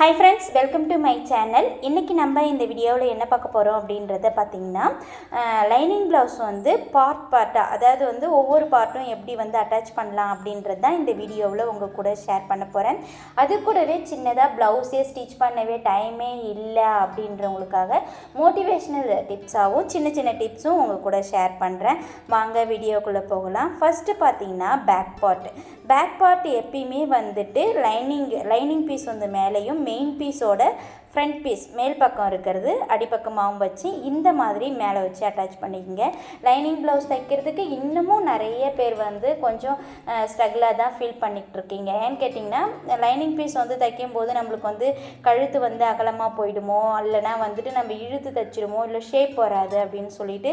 Hi friends welcome to my channel இன்றைக்கி நம்ம இந்த வீடியோவில் என்ன பார்க்க போகிறோம் அப்படின்றத பார்த்திங்கன்னா லைனிங் ப்ளவுஸ் வந்து பார்ட் பார்ட்டாக அதாவது வந்து ஒவ்வொரு பார்ட்டும் எப்படி வந்து அட்டாச் பண்ணலாம் அப்படின்றது தான் இந்த வீடியோவில் உங்கள் கூட ஷேர் பண்ண போகிறேன் அது கூடவே சின்னதாக ப்ளவுஸே ஸ்டிச் பண்ணவே டைமே இல்லை அப்படின்றவங்களுக்காக மோட்டிவேஷ்னல் டிப்ஸாகவும் சின்ன சின்ன டிப்ஸும் உங்கள் கூட ஷேர் பண்ணுறேன் வாங்க வீடியோக்குள்ளே போகலாம். ஃபஸ்ட்டு பார்த்தீங்கன்னா பேக் பார்ட் பேக் பார்ட் எப்பயுமே வந்துட்டு லைனிங் லைனிங் பீஸ் வந்து மேலேயும் மெயின் பீஸோட ஃப்ரண்ட் பீஸ் மேல் பக்கம் இருக்கிறது அடிப்பக்கமாகவும் வச்சு இந்த மாதிரி மேலே வச்சு அட்டாச் பண்ணிக்கோங்க. லைனிங் ப்ளவுஸ் தைக்கிறதுக்கு இன்னமும் நிறைய பேர் வந்து கொஞ்சம் ஸ்ட்ரகிளாக தான் ஃபீல் பண்ணிகிட்டு இருக்கீங்க. ஏன்னு கேட்டிங்கன்னா லைனிங் பீஸ் வந்து தைக்கும் போது நம்மளுக்கு வந்து கழுத்து வந்து அகலமாக போயிடுமோ இல்லைனா வந்துட்டு நம்ம இழுத்து தைச்சிடுமோ இல்லை ஷேப் வராது அப்படின்னு சொல்லிட்டு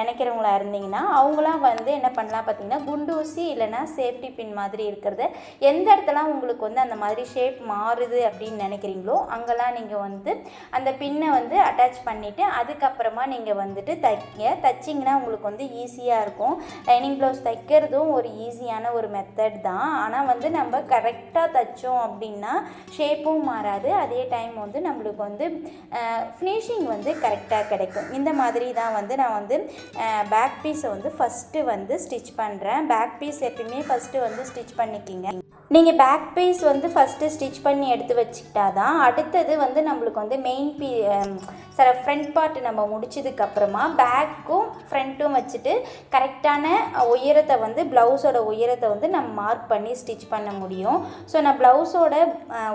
நினைக்கிறவங்களா இருந்தீங்கன்னா அவங்களாம் வந்து என்ன பண்ணலாம் பார்த்தீங்கன்னா குண்டு ஊசி இல்லைனா சேஃப்டி பின் மாதிரி இருக்கிறத. எந்த இடத்துல உங்களுக்கு வந்து அந்த மாதிரி ஷேப் மாறுது அப்படின்னு நினைக்கிறீங்களோ அங்கெல்லாம் நீங்கள் நீங்கள் வந்து அந்த பின்னை வந்து அட்டாச் பண்ணிவிட்டு அதுக்கப்புறமா நீங்கள் வந்துட்டு தைக்க தைச்சிங்கன்னா உங்களுக்கு வந்து ஈஸியாக இருக்கும். லைனிங் ப்ளவுஸ் தைக்கிறதும் ஒரு ஈஸியான ஒரு மெத்தட் தான். ஆனால் வந்து நம்ம கரெக்டாக தைச்சோம் அப்படின்னா ஷேப்பும் மாறாது. அதே டைம் வந்து நம்மளுக்கு வந்து ஃபினிஷிங் வந்து கரெக்டாக கிடைக்கும். இந்த மாதிரி தான் வந்து நான் வந்து பேக் பீஸை வந்து ஃபஸ்ட்டு வந்து ஸ்டிச் பண்ணுறேன் பேக் பீஸ் எப்பயுமே ஃபஸ்ட்டு வந்து ஸ்டிச் பண்ணிக்கிங்க. நீங்கள் பேக் பீஸ் வந்து ஃபஸ்ட்டு ஸ்டிச் பண்ணி எடுத்து வச்சுக்கிட்டா தான் அடுத்தது வந்து நம்மளுக்கு வந்து மெயின் பீ சார் ஃப்ரண்ட் பார்ட் நம்ம முடிச்சதுக்கப்புறமா பேக்கும் ஃப்ரண்ட்டும் வச்சுட்டு கரெக்டான உயரத்தை வந்து ப்ளவுஸோட உயரத்தை வந்து நம்ம மார்க் பண்ணி ஸ்டிச் பண்ண முடியும். ஸோ நான் ப்ளவுஸோட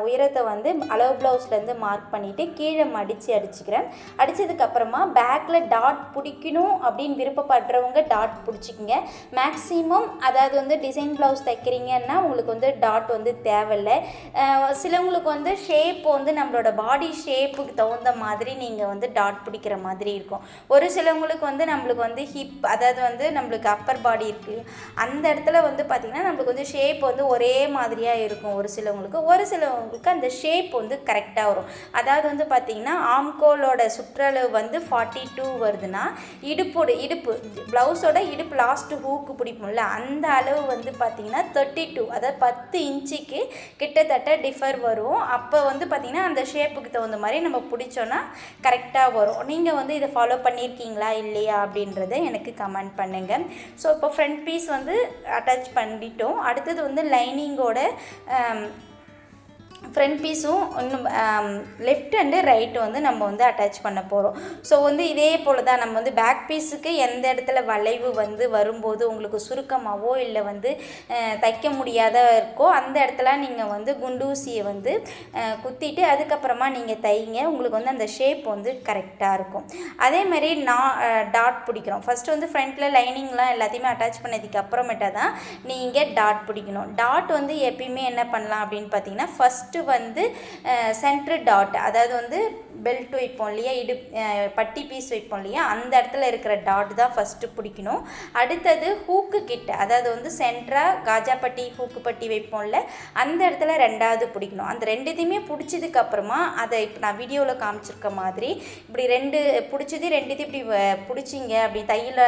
உயரத்தை வந்து அளவு ப்ளவுஸ்லேருந்து மார்க் பண்ணிவிட்டு கீழே மடித்து அடிச்சுக்கிறேன். அடித்ததுக்கப்புறமா பேக்கில் டாட் பிடிக்கணும் அப்படின்னு விருப்பப்படுறவங்க டாட் பிடிச்சிக்கிங்க. மேக்ஸிமம் அதாவது வந்து டிசைன் ப்ளவுஸ் தைக்கிறீங்கன்னா உங்களுக்கு வந்து டாட் வந்து தேவையில்லை. சிலவங்களுக்கு வந்து ஷேப் வந்து நம்மளோட பாடி ஷேப்புக்கு தகுந்த மாதிரி நீங்கள் வந்து டாட் பிடிக்கிற மாதிரி இருக்கும். ஒரு சிலவங்களுக்கு வந்து நம்மளுக்கு வந்து ஹிப் அதாவது வந்து நம்மளுக்கு அப்பர் பாடி இருக்குது அந்த இடத்துல வந்து பார்த்திங்கன்னா நம்மளுக்கு வந்து ஷேப் வந்து ஒரே மாதிரியாக இருக்கும் ஒரு சிலவங்களுக்கு. ஒரு சிலவங்களுக்கு அந்த ஷேப் வந்து கரெக்டாக வரும். அதாவது வந்து பார்த்திங்கன்னா ஆம்கோலோட சுற்றளவு வந்து ஃபார்ட்டி டூ வருதுன்னா இடுப்போட இடுப்பு ப்ளவுஸோட இடுப்பு லாஸ்ட்டு ஹூக்கு பிடிப்போம்ல அந்த அளவு வந்து பார்த்திங்கன்னா தேர்ட்டி டூ அதாவது பத்து இன்ச்சுக்கு கிட்டத்தட்ட டிஃபர் வரும். அப்போ வந்து பார்த்திங்கன்னா அந்த ஷேப்புக்கு தகுந்த மாதிரி நம்ம பிடிச்சோன்னா கரெக்டாக வரும். நீங்கள் வந்து இதை ஃபாலோ பண்ணியிருக்கீங்களா இல்லையா அப்படின்றத எனக்கு கமெண்ட் பண்ணுங்கள் ஸோ இப்போ ஃப்ரண்ட் பீஸ் வந்து அட்டாச் பண்ணிட்டோம். அடுத்தது வந்து லைனிங்கோட ஃப்ரண்ட் பீஸும் இன்னும் லெஃப்ட் அண்டு ரைட்டு வந்து நம்ம வந்து அட்டாச் பண்ண போகிறோம் ஸோ வந்து இதே போல் தான் நம்ம வந்து பேக் பீஸுக்கு எந்த இடத்துல வளைவு வந்து வரும்போது உங்களுக்கு சுருக்கமாகவோ இல்லை வந்து தைக்க முடியாத இருக்கோ அந்த இடத்துல நீங்கள் வந்து குண்டூசியை வந்து குத்திட்டு அதுக்கப்புறமா நீங்கள் தைங்க உங்களுக்கு வந்து அந்த ஷேப் வந்து கரெக்டாக இருக்கும். அதே மாதிரி நான் டாட் பிடிக்கிறோம். ஃபஸ்ட்டு வந்து ஃப்ரண்ட்டில் லைனிங்லாம் எல்லாத்தையுமே அட்டாச் பண்ணதுக்கு அப்புறமேட்டா தான் நீங்கள் டாட் பிடிக்கணும். டாட் வந்து எப்பயுமே என்ன பண்ணலாம் அப்படின்னு பார்த்தீங்கன்னா ஃபஸ்ட்டு ஃபஸ்ட்டு வந்து சென்ட்ரு டாட் அதாவது வந்து பெல்ட் வைப்போம் இல்லையா? இடு பட்டி பீஸ் வைப்போம் இல்லையா? அந்த இடத்துல இருக்கிற டாட் தான் ஃபஸ்ட்டு பிடிக்கணும். அடுத்தது ஹூக்கு கிட்ட அதாவது வந்து சென்ட்ராக காஜாப்பட்டி ஹூக்கு பட்டி வைப்போம்ல அந்த இடத்துல ரெண்டாவது பிடிக்கணும். அந்த ரெண்டுத்தையுமே பிடிச்சதுக்கப்புறமா அதை இப்போ நான் வீடியோவில் காமிச்சிருக்க மாதிரி இப்படி ரெண்டு பிடிச்சது ரெண்டுத்தையும் இப்படி வ- பிடிச்சிங்க அப்படி தையில்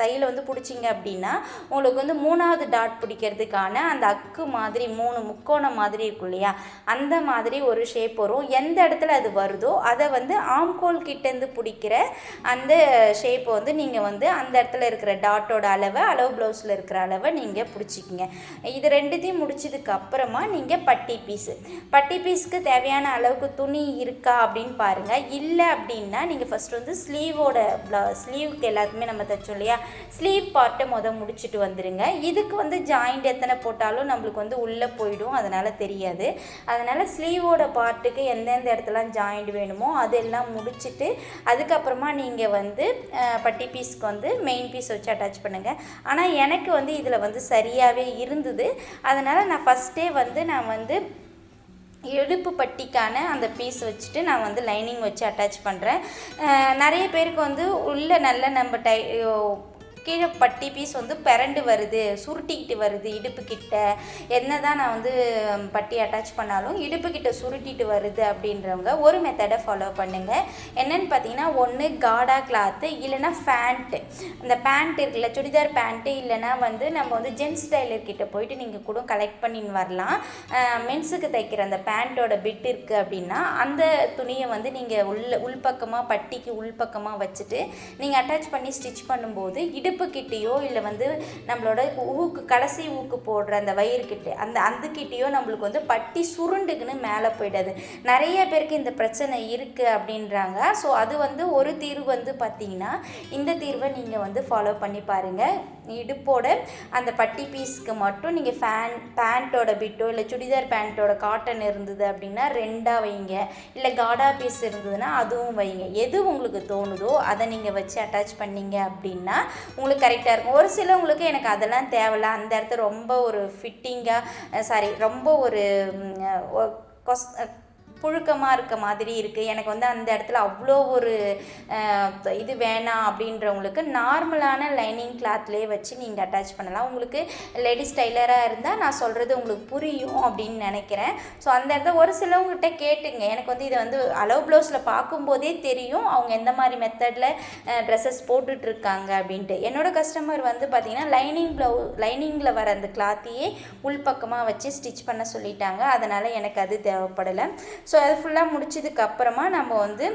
தையில் வந்து பிடிச்சிங்க அப்படின்னா உங்களுக்கு வந்து மூணாவது டாட் பிடிக்கிறதுக்கான அந்த அக்கு மாதிரி மூணு முக்கோணம் மாதிரி இருக்கும் இல்லையா? அந்த மாதிரி ஒரு ஷேப் வரும். எந்த இடத்துல அது வருதோ அதை வந்து ஆம்கோல் கிட்டேருந்து பிடிக்கிற அந்த ஷேப்பை வந்து நீங்கள் வந்து அந்த இடத்துல இருக்கிற டாட்டோட அளவை அளவு ப்ளவுஸில் இருக்கிற அளவை நீங்கள் பிடிச்சிக்கிங்க. இது ரெண்டுத்தையும் முடிச்சதுக்கு அப்புறமா நீங்கள் பட்டி பீஸு பட்டி பீஸ்க்கு தேவையான அளவுக்கு துணி இருக்கா அப்படின்னு பாருங்கள் இல்லை அப்படின்னா நீங்கள் ஃபஸ்ட்டு வந்து ஸ்லீவோட ஸ்லீவுக்கு எல்லாத்துக்குமே நம்ம தைச்சோம் இல்லையா? ஸ்லீவ் பார்ட்டை மொதல் முடிச்சுட்டு வந்துடுங்க இதுக்கு வந்து ஜாயிண்ட் எத்தனை போட்டாலும் நம்மளுக்கு வந்து உள்ளே போயிடும். அதனால் தெரியாது. அதனால் ஸ்லீவோட பார்ட்டுக்கு எந்தெந்த இடத்துலாம் ஜாயிண்ட் வேணுமோ அதெல்லாம் முடிச்சுட்டு அதுக்கப்புறமா நீங்கள் வந்து பட்டி பீஸ்க்கு வந்து மெயின் பீஸ் வச்சு அட்டாச் பண்ணுங்கள் ஆனால் எனக்கு வந்து இதில் வந்து சரியாகவே இருந்தது. அதனால் நான் ஃபஸ்ட்டே வந்து நான் வந்து எழுப்பு பட்டிக்கான அந்த பீஸ் வச்சுட்டு நான் வந்து லைனிங் வச்சு அட்டாச் பண்ணுறேன் நிறைய பேருக்கு வந்து உள்ள நல்ல நம்ம டை கீழே பட்டி பீஸ் வந்து பிறண்டு வருது சுருட்டிக்கிட்டு வருது இடுப்புக்கிட்ட. என்ன தான் நான் வந்து பட்டி அட்டாச் பண்ணாலும் இடுப்புக்கிட்ட சுருட்டிட்டு வருது அப்படின்றவங்க ஒரு மெத்தடை ஃபாலோ பண்ணுங்கள் என்னென்னு பார்த்தீங்கன்னா ஒன்று காடா கிளாத்து இல்லைன்னா ஃபேண்ட்டு இந்த பேண்ட் இருக்குல்ல சுடிதார் பேண்ட்டு இல்லைன்னா வந்து நம்ம வந்து ஜென்ஸ் டைலர்கிட்ட போயிட்டு நீங்கள் கூட கலெக்ட் பண்ணின்னு வரலாம். மென்ஸுக்கு தைக்கிற அந்த பேண்ட்டோட பிட் இருக்குது அப்படின்னா அந்த துணியை வந்து நீங்கள் உள்ள உள்பக்கமாக பட்டிக்கு உள்பக்கமாக வச்சுட்டு நீங்கள் அட்டாச் பண்ணி ஸ்டிச் பண்ணும்போது இடுப்பு இடுப்புக்கிட்டேயோ இல்லை வந்து நம்மளோட ஊக்கு கடைசி ஊக்கு போடுற அந்த வயிறுக்கிட்டே அந்த அதுக்கிட்டேயோ நம்மளுக்கு வந்து பட்டி சுருண்டுக்குன்னு மேலே போயிடாது. நிறைய பேருக்கு இந்த பிரச்சனை இருக்குது அப்படின்றாங்க. ஸோ அது வந்து ஒரு தீர்வு வந்து பார்த்தீங்கன்னா இந்த தீர்வை நீங்கள் வந்து ஃபாலோ பண்ணி பாருங்கள் இடுப்போட அந்த பட்டி பீஸ்க்கு மட்டும் நீங்கள் ஃபேன் பேண்ட்டோட பிட்டோ இல்லை சுடிதார் பேண்ட்டோட காட்டன் இருந்தது அப்படின்னா ரெண்டாக வைங்க. இல்லை காடா பீஸ் இருந்ததுன்னா அதுவும் வைங்க. எது உங்களுக்கு தோணுதோ அதை நீங்கள் வச்சு அட்டாச் பண்ணீங்க அப்படின்னா உங்களுக்கு கரெக்டாக இருக்கும். ஒரு சிலவங்களுக்கு எனக்கு அதெல்லாம் தேவையில்ல. அந்த இடத்த ரொம்ப ஒரு ஃபிட்டிங்காக சாரி ரொம்ப ஒரு கொஸ் புழுக்கமாக இருக்க மாதிரி இருக்குது எனக்கு வந்து அந்த இடத்துல அவ்வளோ ஒரு இது வேணாம் அப்படின்றவங்களுக்கு நார்மலான லைனிங் கிளாத்லேயே வச்சு நீங்கள் அட்டாச் பண்ணலாம். உங்களுக்கு லேடிஸ் டைலராக இருந்தால் நான் சொல்கிறது உங்களுக்கு புரியும் அப்படின்னு நினைக்கிறேன். ஸோ அந்த இடத்துல ஒரு சிலவங்ககிட்ட கேட்டுங்க. எனக்கு வந்து இதை வந்து அலோவ் ப்ளவுஸில் பார்க்கும்போதே தெரியும் அவங்க எந்த மாதிரி மெத்தடில் ட்ரெஸ்ஸஸ் போட்டுட்ருக்காங்க அப்படின்ட்டு. என்னோடய கஸ்டமர் வந்து பார்த்திங்கன்னா லைனிங் ப்ளவு லைனிங்கில் வர அந்த கிளாத்தையே உள்பக்கமாக வச்சு ஸ்டிச் பண்ண சொல்லிட்டாங்க. அதனால் எனக்கு அது தேவைப்படலை. ஸோ அது ஃபுல்லாக முடிச்சதுக்கப்புறமா நம்ம வந்து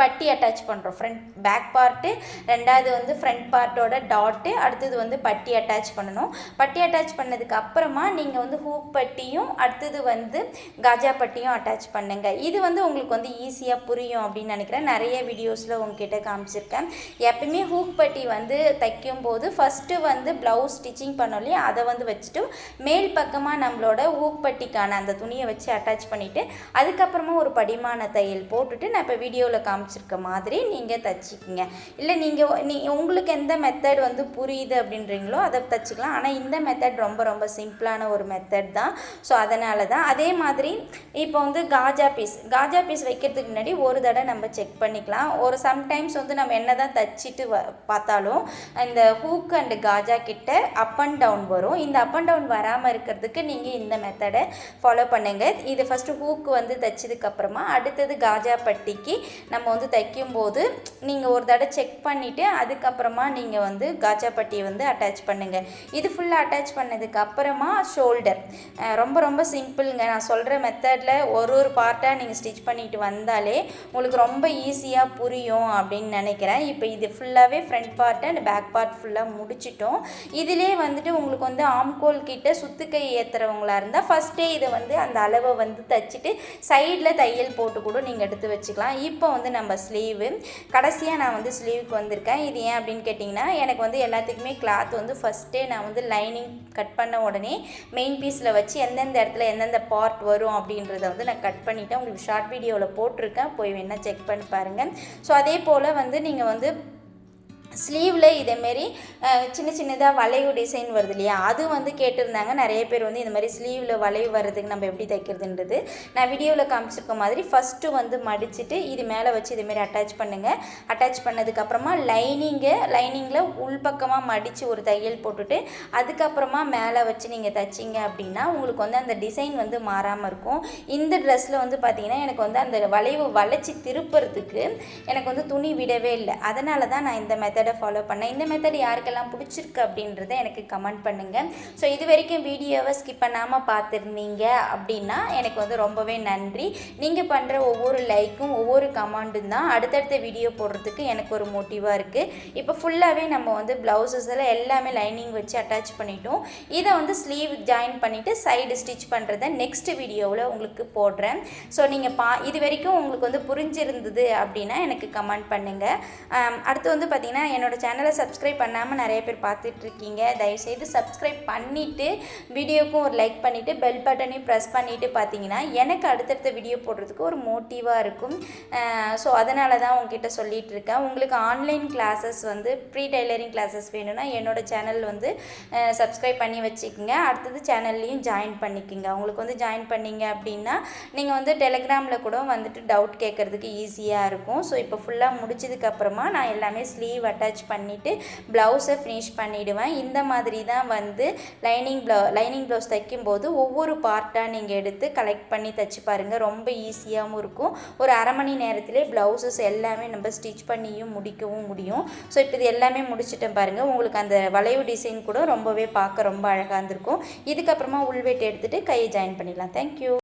பட்டி அட்டாச் பண்ணுறோம் ஃப்ரண்ட் பேக் பார்ட்டு ரெண்டாவது வந்து ஃப்ரண்ட் பார்ட்டோட டாட்டு அடுத்தது வந்து பட்டி அட்டாச் பண்ணணும். பட்டி அட்டாச் பண்ணதுக்கு அப்புறமா நீங்கள் வந்து ஹூக் பட்டியும் அடுத்தது வந்து காஜா பட்டியும் அட்டாச் பண்ணுங்கள் இது வந்து உங்களுக்கு வந்து ஈஸியாக புரியும் அப்படின்னு நினைக்கிறேன். நிறைய வீடியோஸில் உங்ககிட்ட காமிச்சிருக்கேன். எப்பயுமே ஹூக் பட்டி வந்து தைக்கும் போது ஃபஸ்ட்டு வந்து ப்ளவுஸ் ஸ்டிச்சிங் பண்ணோம் இல்லையா? அதை வந்து வச்சுட்டு மேல் பக்கமாக நம்மளோட ஹூக் பட்டிக்கான அந்த துணியை வச்சு அட்டாச் பண்ணிவிட்டு அதுக்கப்புறமா ஒரு படிமான தையல் போட்டுட்டு நான் இப்போ வீடியோவில் காமி காமிச்சிருக்க மாதிரி நீங்கள் தச்சுக்கிங்க. இல்லை நீங்கள் நீ உங்களுக்கு எந்த மெத்தட் வந்து புரியுது அப்படின்றீங்களோ அதை தச்சுக்கலாம். ஆனால் இந்த மெத்தட் ரொம்ப ரொம்ப சிம்பிளான ஒரு மெத்தட் தான். ஸோ அதனால தான். அதே மாதிரி இப்போ வந்து காஜா பீஸ் காஜா பீஸ் வைக்கிறதுக்கு முன்னாடி ஒரு தடவை நம்ம செக் பண்ணிக்கலாம். ஒரு சம்டைம்ஸ் வந்து நம்ம என்ன தான் தச்சுட்டு வ பார்த்தாலும் இந்த ஹூக் அண்டு காஜா கிட்ட அப் அண்ட் டவுன் வரும். இந்த அப் அண்ட் டவுன் வராமல் இருக்கிறதுக்கு நீங்கள் இந்த மெத்தடை ஃபாலோ பண்ணுங்கள் இது ஃபஸ்ட்டு ஹூக்கு வந்து தைச்சதுக்கப்புறமா அடுத்தது காஜா பட்டிக்கு நம்ம வந்து தைக்கும்போது நீங்கள் ஒரு தடவை செக் பண்ணிவிட்டு அதுக்கப்புறமா நீங்கள் வந்து காஜா பட்டியை வந்து அட்டாச் பண்ணுங்கள் இது ஃபுல்லாக அட்டாச் பண்ணதுக்கு அப்புறமா ஷோல்டர் ரொம்ப ரொம்ப சிம்பிளுங்க நான் சொல்கிற மெத்தடில் ஒரு ஒரு பார்ட்டாக நீங்கள் ஸ்டிச் பண்ணிட்டு வந்தாலே உங்களுக்கு ரொம்ப ஈஸியாக புரியும் அப்படின்னு நினைக்கிறேன். இப்போ இது ஃபுல்லாகவே front part and back part ஃபுல்லாக முடிச்சிட்டோம். இதிலே வந்துட்டு உங்களுக்கு வந்து ஆம்கோல் கிட்ட சுத்துக்கை ஏற்றுறவங்களா இருந்தால் ஃபஸ்ட்டே இதை வந்து அந்த அளவை வந்து தைச்சிட்டு சைடில் தையல் போட்டு கூட நீங்கள் எடுத்து வச்சுக்கலாம். இப்போ வந்து நம்ம ஸ்லீவு கடைசியாக நான் வந்து ஸ்லீவுக்கு வந்திருக்கேன். இது ஏன் அப்படின்னு கேட்டிங்கன்னா எனக்கு வந்து எல்லாத்துக்குமே கிளாத் வந்து ஃபஸ்ட்டே நான் வந்து லைனிங் கட் பண்ண உடனே மெயின் பீஸில் வச்சு எந்தெந்த இடத்துல எந்தெந்த பார்ட் வரும் அப்படின்றத வந்து நான் கட் பண்ணிவிட்டேன் உங்களுக்கு ஷார்ட் வீடியோவில் போட்டிருக்கேன். போய் வேணால் செக் பண்ணி பாருங்கள் ஸோ அதே போல் வந்து நீங்கள் வந்து ஸ்லீவில் இதேமாரி சின்ன சின்னதாக வளைவு டிசைன் வருது இல்லையா? அது வந்து கேட்டிருந்தாங்க. நிறைய பேர் வந்து இந்த மாதிரி ஸ்லீவில் வளைவு வர்றதுக்கு நம்ம எப்படி தைக்கிறதுன்றது. நான் வீடியோவில் காமிச்சிருக்க மாதிரி ஃபஸ்ட்டு வந்து மடிச்சுட்டு இது மேலே வச்சு இதுமாரி அட்டாச் பண்ணுங்கள் அட்டாச் பண்ணதுக்கப்புறமா லைனிங்கை லைனிங்கில் உள்பக்கமாக மடித்து ஒரு தையல் போட்டுட்டு அதுக்கப்புறமா மேலே வச்சு நீங்கள் தைச்சிங்க அப்படின்னா உங்களுக்கு வந்து அந்த டிசைன் வந்து மாறாமல் இருக்கும். இந்த ட்ரெஸ்ஸில் வந்து பார்த்திங்கன்னா எனக்கு வந்து அந்த வளைவு வளைச்சி திருப்புறதுக்கு எனக்கு வந்து துணி விடவே இல்லை. அதனால தான் நான் இந்த மெத்தட் மெத்தடை ஃபாலோ பண்ணேன் இந்த மெத்தட் யாருக்கெல்லாம் பிடிச்சிருக்கு அப்படின்றத எனக்கு கமெண்ட் பண்ணுங்கள் ஸோ இது வரைக்கும் வீடியோவை ஸ்கிப் பண்ணாமல் பார்த்துருந்தீங்க அப்படின்னா எனக்கு வந்து ரொம்பவே நன்றி. நீங்கள் பண்ணுற ஒவ்வொரு லைக்கும் ஒவ்வொரு கமெண்டும் தான் அடுத்தடுத்த வீடியோ போடுறதுக்கு எனக்கு ஒரு மோட்டிவாக இருக்குது இப்போ ஃபுல்லாகவே நம்ம வந்து ப்ளவுசஸ் எல்லாம் எல்லாமே லைனிங் வச்சு அட்டாச் பண்ணிட்டோம். இதை வந்து ஸ்லீவ் ஜாயின் பண்ணிவிட்டு சைடு ஸ்டிச் பண்ணுறத நெக்ஸ்ட் வீடியோவில் உங்களுக்கு போடுறேன். ஸோ நீங்கள் பா இது வரைக்கும் உங்களுக்கு வந்து புரிஞ்சிருந்தது அப்படின்னா எனக்கு கமெண்ட் பண்ணுங்கள் அடுத்து வந்து பார்த்திங்கன்னா என்னோடய சேனலை சப்ஸ்கிரைப் பண்ணாமல் நிறைய பேர் பார்த்துட்ருக்கீங்க. தயவுசெய்து சப்ஸ்கிரைப் பண்ணிவிட்டு வீடியோக்கும் ஒரு லைக் பண்ணிவிட்டு பெல் பட்டனையும் ப்ரெஸ் பண்ணிவிட்டு பார்த்தீங்கன்னா எனக்கு அடுத்தடுத்த வீடியோ போடுறதுக்கு ஒரு மோட்டிவாக இருக்கும். ஸோ அதனால தான் உங்ககிட்ட சொல்லிகிட்டு இருக்கேன் உங்களுக்கு ஆன்லைன் கிளாஸஸ் வந்து ப்ரீ டைலரிங் கிளாஸஸ் வேணும்னா என்னோடய சேனல் வந்து சப்ஸ்கிரைப் பண்ணி வச்சுக்கோங்க. அடுத்தது சேனல்லையும் ஜாயின் பண்ணிக்கோங்க. உங்களுக்கு வந்து ஜாயின் பண்ணிங்க அப்படின்னா நீங்கள் வந்து டெலிகிராமில் கூட வந்துட்டு டவுட் கேட்குறதுக்கு ஈஸியாக இருக்கும். ஸோ இப்போ ஃபுல்லாக முடிச்சதுக்கப்புறமா நான் எல்லாமே ஸ்லீவ் அட்டாச் பண்ணிவிட்டு ப்ளவுஸை ஃபினிஷ் பண்ணிவிடுவேன் இந்த மாதிரி தான் வந்து லைனிங் ப்ளவு லைனிங் ப்ளவுஸ் தைக்கும்போது ஒவ்வொரு பார்ட்டாக நீங்கள் எடுத்து கலெக்ட் பண்ணி தைச்சு பாருங்கள் ரொம்ப ஈஸியாகவும் இருக்கும். ஒரு அரை மணி நேரத்திலே ப்ளவுசஸ் எல்லாமே நம்ம ஸ்டிச் பண்ணியும் முடிக்கவும் முடியும். ஸோ இப்போ இது எல்லாமே முடிச்சுட்டேன் பாருங்கள் உங்களுக்கு அந்த வளைவு டிசைன் கூட ரொம்பவே பார்க்க ரொம்ப அழகாக இருந்திருக்கும். இதுக்கப்புறமா உள்வெட்டு எடுத்துகிட்டு கையை ஜாயின் பண்ணிடலாம். தேங்க்யூ